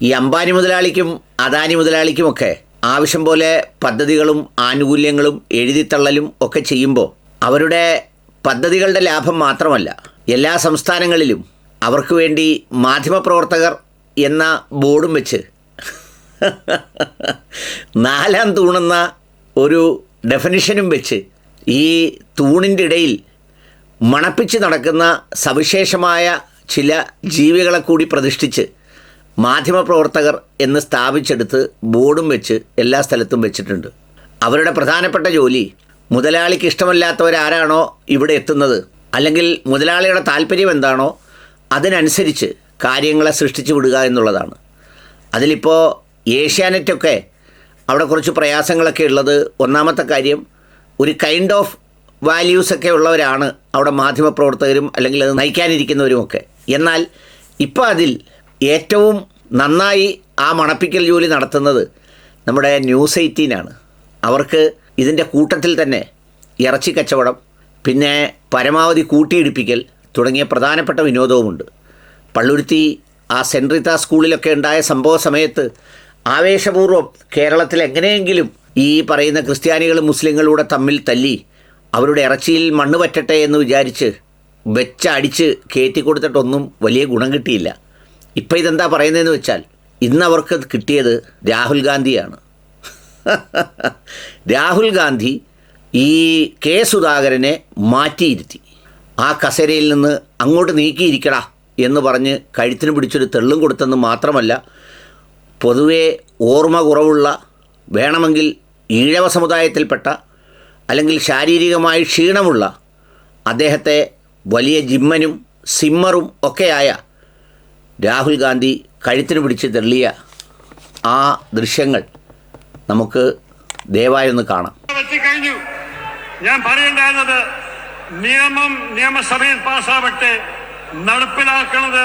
ഈ അംബാനി മുതലാളിക്കും അദാനി മുതലാളിക്കുമൊക്കെ ആവശ്യം പോലെ പദ്ധതികളും ആനുകൂല്യങ്ങളും എഴുതിത്തള്ളലും ഒക്കെ ചെയ്യുമ്പോൾ അവരുടെ പദ്ധതികളുടെ ലാഭം മാത്രമല്ല എല്ലാ സംസ്ഥാനങ്ങളിലും അവർക്ക് വേണ്ടി മാധ്യമപ്രവർത്തകർ എന്ന ബോർഡും വെച്ച് നാലാം തൂണെന്ന ഒരു ഡെഫിനിഷനും വെച്ച് ഈ തൂണിന്റെ ഇടയിൽ മണപ്പിച്ച് നടക്കുന്ന സവിശേഷമായ ചില ജീവികളെ കൂടി പ്രതിഷ്ഠിച്ച് മാധ്യമപ്രവർത്തകർ എന്ന് സ്ഥാപിച്ചെടുത്ത് ബോർഡും വെച്ച് എല്ലാ സ്ഥലത്തും വെച്ചിട്ടുണ്ട്. അവരുടെ പ്രധാനപ്പെട്ട ജോലി മുതലാളിക്ക് ഇഷ്ടമല്ലാത്തവരാരാണോ ഇവിടെ എത്തുന്നത്? അല്ലെങ്കിൽ മുതലാളിയുടെ താല്പര്യം എന്താണോ അതിനനുസരിച്ച് കാര്യങ്ങളെ സൃഷ്ടിച്ചു വിടുക എന്നുള്ളതാണ്. അതിലിപ്പോൾ ഏഷ്യാനെറ്റൊക്കെ അവിടെ കുറച്ച് പ്രയാസങ്ങളൊക്കെ ഉള്ളത്. ഒന്നാമത്തെ കാര്യം ഒരു കൈൻഡ് ഓഫ് വാല്യൂസൊക്കെ ഉള്ളവരാണ് അവിടെ മാധ്യമപ്രവർത്തകരും അല്ലെങ്കിൽ അത് നയിക്കാനിരിക്കുന്നവരുമൊക്കെ. എന്നാൽ ഇപ്പോൾ അതിൽ ഏറ്റവും നന്നായി ആ മണപ്പിക്കൽ ജോലി നടത്തുന്നത് നമ്മുടെ ന്യൂസ് എയ്റ്റീനാണ്. അവർക്ക് ഇതിന്റെ കൂട്ടത്തിൽ തന്നെ ഇറച്ചി കച്ചവടം പിന്നെ പരമാവധി കൂട്ടിയിടിപ്പിക്കൽ തുടങ്ങിയ പ്രധാനപ്പെട്ട വിനോദവുമുണ്ട്. പള്ളുരുത്തി ആ സെന്റ് റീത്ത സ്കൂളിലൊക്കെ ഉണ്ടായ സംഭവ സമയത്ത് ആവേശപൂർവം കേരളത്തിൽ എങ്ങനെയെങ്കിലും ഈ പറയുന്ന ക്രിസ്ത്യാനികളും മുസ്ലിങ്ങളുടെ തമ്മിൽ തല്ലി അവരുടെ ഇറച്ചിയിൽ മണ്ണ് പറ്റട്ടെ എന്ന് വിചാരിച്ച് വെച്ചടിച്ച് കയറ്റി കൊടുത്തിട്ടൊന്നും വലിയ ഗുണം കിട്ടിയില്ല. ഇപ്പം ഇതെന്താ പറയുന്നതെന്ന് വെച്ചാൽ ഇന്ന് അവർക്ക് കിട്ടിയത് രാഹുൽ ഗാന്ധിയാണ്. രാഹുൽ ഗാന്ധി ഈ കെ സുധാകരനെ മാറ്റിയിരുത്തി. ആ കസേരയിൽ നിന്ന് അങ്ങോട്ട് നീക്കിയിരിക്കടാ എന്ന് പറഞ്ഞ് കഴുത്തിന് പിടിച്ചൊരു തെള്ളും കൊടുത്തെന്ന് മാത്രമല്ല പൊതുവെ ഓർമ്മ കുറവുള്ള വേണമെങ്കിൽ ഈഴവ സമുദായത്തിൽപ്പെട്ട അല്ലെങ്കിൽ ശാരീരികമായി ക്ഷീണമുള്ള അദ്ദേഹത്തെ വലിയ ജിമ്മനും സിമ്മറും ഒക്കെയായ രാഹുൽ ഗാന്ധി കഴുത്തിന് പിടിച്ച് തെള്ളിയ ആ ദൃശ്യങ്ങൾ നമുക്ക് ദയവായി ഒന്ന് കാണാം. ഞാൻ പറയേണ്ടായിരുന്നത് നിയമം നിയമസഭയിൽ പാസ്സാവട്ടെ നടപ്പിലാക്കുന്നത്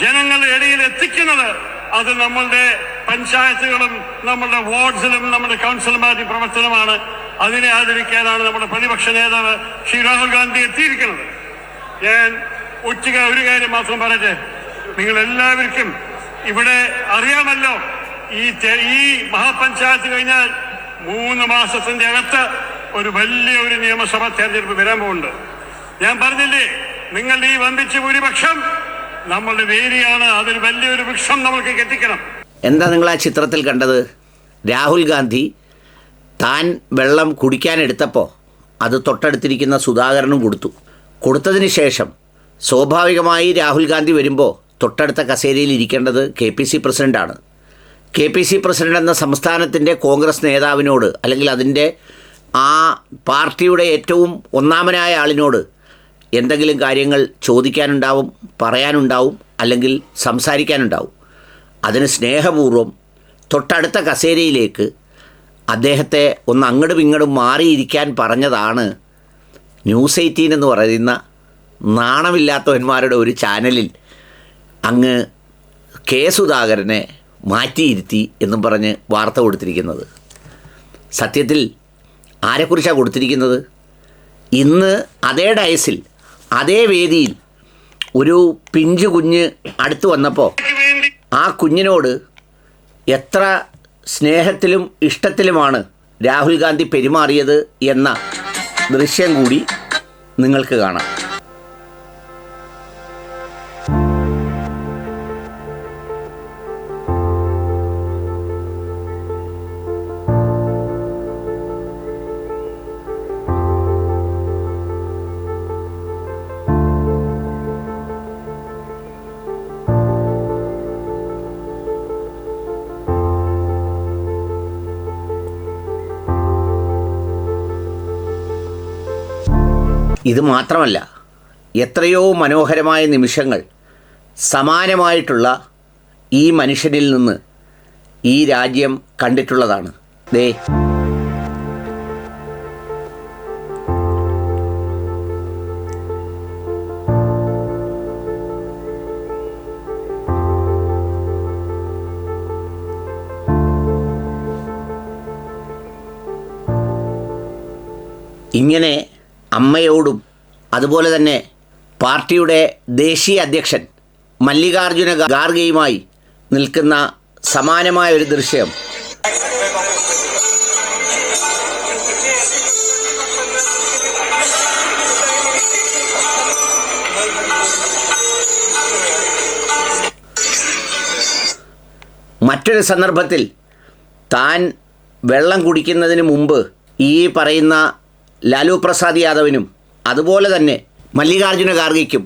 ജനങ്ങളുടെ ഇടയിൽ എത്തിക്കുന്നത് അത് നമ്മളുടെ പഞ്ചായത്തുകളും നമ്മളുടെ വാർഡ്സിലും നമ്മുടെ കൗൺസിലർമാരുടെ പ്രവർത്തനമാണ്. അതിനെ ആദരിക്കാനാണ് നമ്മുടെ പ്രതിപക്ഷ നേതാവ് ശ്രീ രാഹുൽ ഗാന്ധി എത്തിയിരിക്കുന്നത്. ഞാൻ ഉച്ചയ്ക്ക് ഒരു കാര്യം മാത്രം പറയട്ടെ? നിങ്ങൾ എല്ലാവർക്കും ഇവിടെ അറിയാമല്ലോ ഈ ഈ മഹാപഞ്ചായത്ത് കഴിഞ്ഞാൽ മൂന്ന് മാസത്തിന്റെ അകത്ത് ഒരു വലിയ ഒരു നിയമസഭാ തെരഞ്ഞെടുപ്പ് വരാൻ പോകുന്നുണ്ട്. ഞാൻ പറഞ്ഞില്ലേ നിങ്ങൾ ഈ വമ്പിച്ച ഭൂരിപക്ഷം നമ്മളുടെ വേരിയാണ് അതൊരു വലിയൊരു വൃക്ഷം നമ്മൾക്ക് കെട്ടിക്കണം. എന്താ നിങ്ങൾ ആ ചിത്രത്തിൽ കണ്ടത്? രാഹുൽ ഗാന്ധി താൻ വെള്ളം കുടിക്കാനെടുത്തപ്പോൾ അത് തൊട്ടടുത്തിരിക്കുന്ന സുധാകരനും കൊടുത്തു. കൊടുത്തതിന് ശേഷം സ്വാഭാവികമായി രാഹുൽ ഗാന്ധി വരുമ്പോൾ തൊട്ടടുത്ത കസേരയിൽ ഇരിക്കേണ്ടത് കെ പി സി പ്രസിഡന്റാണ് കെ പി സി പ്രസിഡന്റ് എന്ന സംസ്ഥാനത്തിന്റെ കോൺഗ്രസ് നേതാവിനോട് അല്ലെങ്കിൽ അതിന്റെ ആ പാർട്ടിയുടെ ഏറ്റവും ഒന്നാമനായ ആളിനോട് എന്തെങ്കിലും കാര്യങ്ങൾ ചോദിക്കാനുണ്ടാവും പറയാനുണ്ടാവും അല്ലെങ്കിൽ സംസാരിക്കാനുണ്ടാവും. അതിന് സ്നേഹപൂർവം തൊട്ടടുത്ത കസേരയിലേക്ക് അദ്ദേഹത്തെ ഒന്ന് അങ്ങടും ഇങ്ങടും മാറിയിരിക്കാൻ പറഞ്ഞതാണ് ന്യൂസ് എയ്റ്റീൻ എന്ന് പറയുന്ന നാണമില്ലാത്തവന്മാരുടെ ഒരു ചാനലിൽ അങ്ങ് കെ സുധാകരനെ മാറ്റിയിരുത്തി എന്നും പറഞ്ഞ് വാർത്ത കൊടുത്തിരിക്കുന്നത്. സത്യത്തിൽ ആരെക്കുറിച്ചാണ് കൊടുത്തിരിക്കുന്നത്? ഇന്ന് അതേ ഡയസിൽ അതേ വേദിയിൽ ഒരു പിഞ്ചു കുഞ്ഞ് അടുത്ത് വന്നപ്പോൾ ആ കുഞ്ഞിനോട് എത്ര സ്നേഹത്തിലും ഇഷ്ടത്തിലുമാണ് രാഹുൽ ഗാന്ധി പെരുമാറിയത് എന്ന ദൃശ്യം കൂടി നിങ്ങൾക്ക് കാണാം. ഇത് മാത്രമല്ല എത്രയോ മനോഹരമായ നിമിഷങ്ങൾ സമാനമായിട്ടുള്ള ഈ മനുഷ്യനിൽ നിന്ന് ഈ രാജ്യം കണ്ടിട്ടുള്ളതാണ്. ദേ. ഇങ്ങനെ അമ്മയോടും അതുപോലെ തന്നെ പാർട്ടിയുടെ ദേശീയ അധ്യക്ഷൻ മല്ലികാർജുന ഖാർഗെയുമായി നിൽക്കുന്ന സമാനമായ ഒരു ദൃശ്യം. മറ്റൊരു സന്ദർഭത്തിൽ താൻ വെള്ളം കുടിക്കുന്നതിന് മുമ്പ് ഈ പറയുന്ന ലാലു പ്രസാദ് യാദവിനും അതുപോലെ തന്നെ മല്ലികാർജുന ഖാർഗയ്ക്കും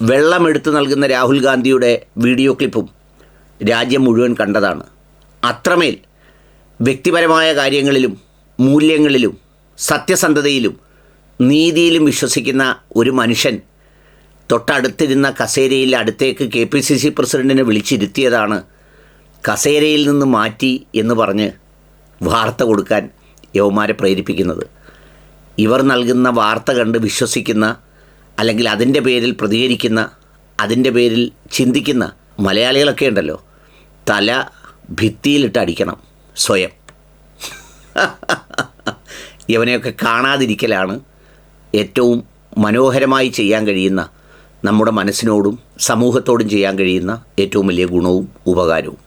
വെള്ളം എടുത്തു നൽകുന്ന രാഹുൽ ഗാന്ധിയുടെ വീഡിയോ ക്ലിപ്പും രാജ്യം മുഴുവൻ കണ്ടതാണ്. അത്രമേൽ വ്യക്തിപരമായ കാര്യങ്ങളിലും മൂല്യങ്ങളിലും സത്യസന്ധതയിലും നീതിയിലും വിശ്വസിക്കുന്ന ഒരു മനുഷ്യൻ തൊട്ടടുത്തിരുന്ന കസേരയിൽ അടുത്തേക്ക് കെ പി സി സി പ്രസിഡന്റിനെ വിളിച്ചിരുത്തിയതാണ് കസേരയിൽ നിന്ന് മാറ്റി എന്ന് പറഞ്ഞ് വാർത്ത കൊടുക്കാൻ യവമാരെ പ്രേരിപ്പിക്കുന്നത്. ഇവർ നൽകുന്ന വാർത്ത കണ്ട് വിശ്വസിക്കുന്ന അല്ലെങ്കിൽ അതിന്റെ പേരിൽ പ്രതികരിക്കുന്ന അതിന്റെ പേരിൽ ചിന്തിക്കുന്ന മലയാളികളൊക്കെ ഉണ്ടല്ലോ. തല ഭിത്തിയിലിട്ട് അടിക്കണം സ്വയം. ഇവനെയൊക്കെ കാണാതിരിക്കലാണ് ഏറ്റവും മനോഹരമായി ചെയ്യാൻ കഴിയുന്ന നമ്മുടെ മനസ്സിനോടും സമൂഹത്തോടും ചെയ്യാൻ കഴിയുന്ന ഏറ്റവും വലിയ ഗുണവും ഉപകാരവും.